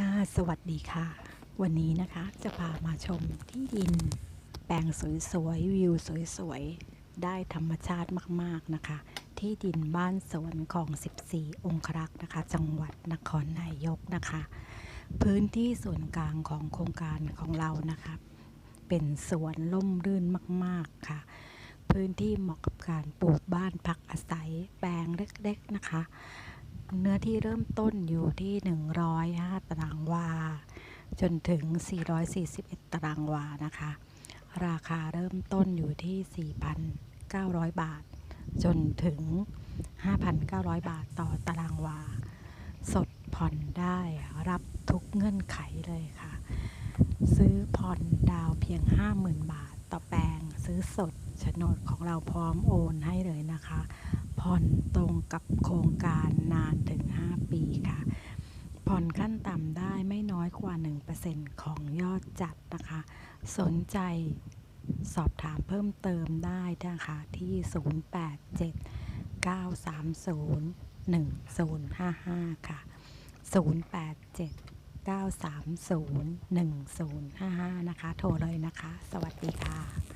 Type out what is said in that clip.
ค่ะ สวัสดีค่ะ วันนี้นะคะจะพามาชมที่ดิน แปลงสวยๆ วิวสวยๆ ได้ธรรมชาติมากๆนะคะ ที่ดินบ้านสวนของ 14 องครักษ์นะคะ จังหวัดนครนายกนะคะ พื้นที่ส่วนกลางของโครงการของเรานะคะ เป็นสวนล่มรื่นมากๆค่ะ พื้นที่เหมาะกับการปลูกบ้านพักอาศัยแปลงเล็กๆนะคะ เนื้อที่เริ่มต้นอยู่ที่ 105 ตารางวา จนถึง 441 ตารางวานะคะ ราคาเริ่มต้นอยู่ที่ 4,900 บาท จนถึง 5,900 บาทต่อตารางวา สดผ่อนได้รับทุกเงื่อนไขเลยค่ะ ซื้อผ่อนดาวเพียง 50,000 บาท ต่อแปลง ซื้อสดโฉนดของเราพร้อมโอนให้เลยนะคะ ผ่อนตรงกับโครงการนานถึง 5 ปีค่ะ ผ่อนขั้นต่ำได้ไม่น้อยกว่า 1%ของยอดจัดนะคะ สนใจสอบถามเพิ่มเติมได้นะคะที่ 087 930 1055 ค่ะ 087 930 1055 นะคะ โทรเลยนะคะ สวัสดีค่ะ